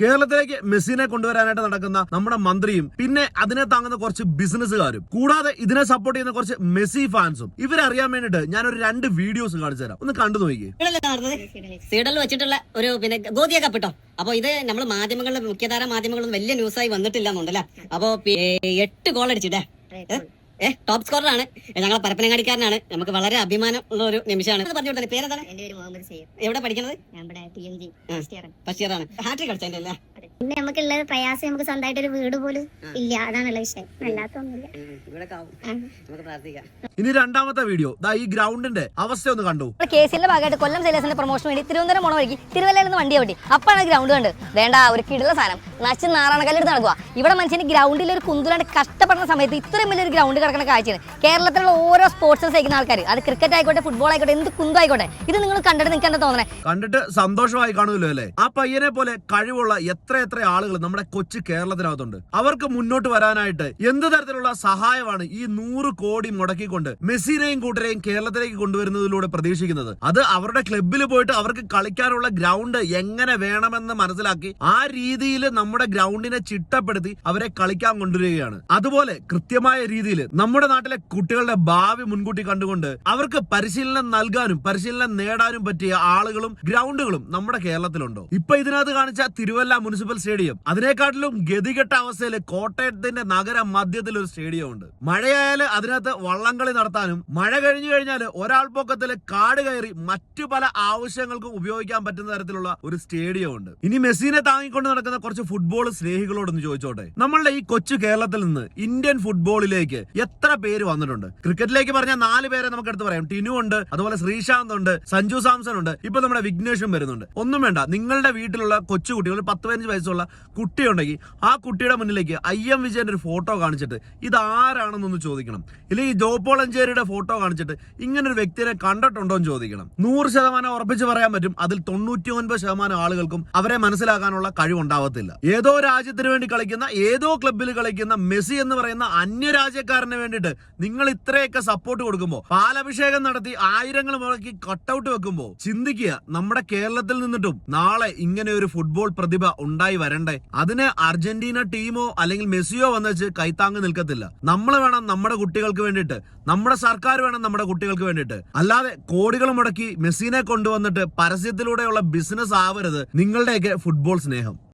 കേരളത്തിലേക്ക് മെസ്സിനെ കൊണ്ടുവരാനായിട്ട് നടക്കുന്ന നമ്മുടെ മന്ത്രിയും പിന്നെ അതിനെ താങ്ങുന്ന കുറച്ച് ബിസിനസ്സുകാരും കൂടാതെ ഇതിനെ സപ്പോർട്ട് ചെയ്യുന്ന കുറച്ച് മെസ്സി ഫാൻസും. ഇവരറിയാൻ വേണ്ടിട്ട് ഒരു രണ്ട് വീഡിയോസ് കാണിച്ചു തരാം. ഒന്ന് കണ്ടു നോക്കി. സീഡലിൽ വെച്ചിട്ടുള്ള ഒരു പിന്നെ ഗോതിയ കപ്പ് കേട്ടോ അപ്പൊ ഇത് നമ്മൾ മാധ്യമങ്ങളിൽ മുഖ്യധാര മാധ്യമങ്ങളൊന്നും വലിയ ന്യൂസായി വന്നിട്ടില്ല എന്നുണ്ടല്ലേ? അപ്പൊ എട്ട് ഗോൾ അടിച്ചിട്ടേ ഏ ടോപ്പ് സ്കോററാണ് ഞങ്ങളെ പരപ്പനങ്ങാടിക്കാരനാണ്. നമുക്ക് വളരെ അഭിമാനം ഉള്ള ഒരു നിമിഷമാണ്. പറഞ്ഞു കൊടുത്തത് പേരെന്താണ്? എന്റെ പേര് മുഹമ്മദ് സയ്യദ്. എവിടെ പഠിക്കുന്നത് നമ്മുടെ ടി എം ജി ആ. ബഷീറാണ് ഹാട്രിക് കളിച്ചതിന്റെ അല്ലേ? പിന്നെ നമുക്കുള്ള പ്രയാസം നമുക്ക് സ്വന്തമായിട്ട് ഒരു വീട് പോലും ഇല്ല. അതാണുള്ള വിഷയം. അല്ലാത്തൊന്നുമില്ല ഇവിടെ. നമുക്ക് പ്രാർത്ഥിക്കാം. ഇനി രണ്ടാമത്തെ വീഡിയോ ദാ ഈ ഗ്രൗണ്ടിന്റെ അവസ്ഥ ഒന്ന് കണ്ടു. നമ്മുടെ കേസിന്റെ ഭാഗമായിട്ട് കൊല്ലം സെയിലേഴ്സിന്റെ പ്രൊമോഷൻ വേണ്ടി തിരുവനന്തപുരം പോണ വഴിക്ക് തിരുവല്ലയിൽ നിന്ന് വണ്ടി ഓട്ടി. അപ്പാണ് ഗ്രൗണ്ട് കണ്ട് വേണ്ട ഒരു കിടുള്ള സാധനം. നച്ച് നാറാണക്കല്ലെടുത്ത് നടക്കുക ഇവിടെ മനുഷ്യന് ഗ്രൗണ്ടിൽ ഒരു കുന്തുലാണ്ട് കഷ്ടപ്പെടുന്ന സമയത്ത് ഇത്രയും വലിയൊരു ഗ്രൗണ്ട് കിടക്കുന്ന കാഴ്ചയാണ്. കേരളത്തിലുള്ള ഓരോ സ്പോർട്സ് സഹിക്കുന്ന ആൾക്കാർ അത് ക്രിക്കറ്റ് ആയിക്കോട്ടെ ഫുട്ബോൾ ആയിക്കോട്ടെ എന്ത് കുന്തു ആയിക്കോട്ടെ. ഇത് നിങ്ങൾ കണ്ടിട്ട് നിങ്ങൾക്ക് എന്താ തോന്നണേ? കണ്ടിട്ട് സന്തോഷമായി കാണുമല്ലോ അല്ലേ? ആ പയ്യനെ പോലെ കഴിവുള്ള എത്ര എത്ര ആളുകൾ നമ്മുടെ കൊച്ചു കേരളത്തിനകത്തുണ്ട്. അവർക്ക് മുന്നോട്ട് വരാനായിട്ട് എന്ത് തരത്തിലുള്ള സഹായമാണ് ഈ നൂറ് കോടി മുടക്കിക്കൊണ്ട് മെസ്സിനെയും കൂട്ടരെയും കേരളത്തിലേക്ക് കൊണ്ടുവരുന്നതിലൂടെ പ്രതീക്ഷിക്കുന്നത്. അത് അവരുടെ ക്ലബിൽ പോയിട്ട് അവർക്ക് കളിക്കാനുള്ള ഗ്രൗണ്ട് എങ്ങനെ വേണമെന്ന് മനസ്സിലാക്കി ആ രീതിയിൽ നമ്മുടെ ഗ്രൗണ്ടിനെ ചിട്ടപ്പെടുത്തി അവരെ കളിക്കാൻ കൊണ്ടുവരികയാണ്. അതുപോലെ കൃത്യമായ രീതിയിൽ നമ്മുടെ നാട്ടിലെ കുട്ടികളുടെ ഭാവി മുൻകൂട്ടി കണ്ടുകൊണ്ട് അവർക്ക് പരിശീലനം നൽകാനും പരിശീലനം നേടാനും പറ്റിയ ആളുകളും ഗ്രൗണ്ടുകളും നമ്മുടെ കേരളത്തിലുണ്ടോ? ഇപ്പൊ ഇതിനകത്ത് കാണിച്ച തിരുവല്ല മുനിസിപ്പൽ സ്റ്റേഡിയം. അതിനെക്കാട്ടിലും ഗതികെട്ട അവസ്ഥയിൽ കോട്ടയത്തിന്റെ നഗര മധ്യത്തിൽ ഒരു സ്റ്റേഡിയം ഉണ്ട് മഴയായാൽ അതിനകത്ത് വള്ളംകളി നടത്താനും മഴ കഴിഞ്ഞു കഴിഞ്ഞാൽ ഒരാൾ പൊക്കത്തിൽ കാട് കയറി മറ്റു പല ആവശ്യങ്ങൾക്കും ഉപയോഗിക്കാൻ പറ്റുന്ന തരത്തിലുള്ള ഒരു സ്റ്റേഡിയം ഉണ്ട്. ഇനി മെസ്സിനെ താങ്ങിക്കൊണ്ട് നടക്കുന്ന കുറച്ച് ഫുട്ബോൾ സ്നേഹികളോടൊന്ന് ചോദിച്ചോട്ടെ? നമ്മളുടെ ഈ കൊച്ചു കേരളത്തിൽ നിന്ന് ഇന്ത്യൻ ഫുട്ബോളിലേക്ക് എത്ര പേര് വന്നിട്ടുണ്ട്? ക്രിക്കറ്റിലേക്ക് പറഞ്ഞാൽ നാല് പേരെ നമുക്ക് എടുത്ത് പറയാം. ടിനു ഉണ്ട് അതുപോലെ ശ്രീശാന്ത് ഉണ്ട് സഞ്ജു സാംസൺ ഉണ്ട് ഇപ്പൊ നമ്മുടെ വിഘ്നേഷും വരുന്നുണ്ട്. ഒന്നും വേണ്ട നിങ്ങളുടെ വീട്ടിലുള്ള കൊച്ചു കുട്ടികൾ പത്ത് പതിനഞ്ച് വയസ്സുള്ള കുട്ടിയുണ്ടെങ്കിൽ ആ കുട്ടിയുടെ മുന്നിലേക്ക് ഐ എം വിജയന്റെ ഒരു ഫോട്ടോ കാണിച്ചിട്ട് ഇത് ആരാണെന്നൊന്ന് ചോദിക്കണം. ഇല്ലെങ്കിൽ ജോപ്പോളഞ്ചേരിയുടെ ഫോട്ടോ കാണിച്ചിട്ട് ഇങ്ങനൊരു വ്യക്തിനെ കണ്ടിട്ടുണ്ടോ എന്ന് ചോദിക്കണം. നൂറ് ശതമാനം ഉറപ്പിച്ച് പറയാൻ പറ്റും അതിൽ തൊണ്ണൂറ്റി ഒൻപത് ശതമാനം ആളുകൾക്കും അവരെ മനസ്സിലാക്കാനുള്ള കഴിവുണ്ടാവത്തില്ല. ഏതോ രാജ്യത്തിന് വേണ്ടി കളിക്കുന്ന ഏതോ ക്ലബിൽ കളിക്കുന്ന മെസ്സി എന്ന് പറയുന്ന അന്യരാജ്യക്കാരന് വേണ്ടിയിട്ട് നിങ്ങൾ ഇത്രയൊക്കെ സപ്പോർട്ട് കൊടുക്കുമ്പോൾ പാലഭിഷേകം നടത്തി ആയിരങ്ങൾ മുടക്കി കട്ടൗട്ട് വെക്കുമ്പോൾ ചിന്തിക്കുക നമ്മുടെ കേരളത്തിൽ നിന്നിട്ടും നാളെ ഇങ്ങനെ ഒരു ഫുട്ബോൾ പ്രതിഭ ഉണ്ടായി വരണ്ടേ? അതിന് അർജന്റീന ടീമോ അല്ലെങ്കിൽ മെസ്സിയോ വന്നുവെച്ച് കൈത്താങ്ങ് നിൽക്കത്തില്ല. നമ്മൾ വേണം നമ്മുടെ കുട്ടികൾക്ക് വേണ്ടിയിട്ട് നമ്മുടെ സർക്കാർ വേണം നമ്മുടെ കുട്ടികൾക്ക് വേണ്ടിയിട്ട്. അല്ലാതെ കോടികൾ മുടക്കി മെസ്സിനെ കൊണ്ടുവന്നിട്ട് പരസ്യത്തിലൂടെയുള്ള ബിസിനസ് ആവരുത് നിങ്ങളുടെയൊക്കെ ഫുട്ബോൾ സ്നേഹം.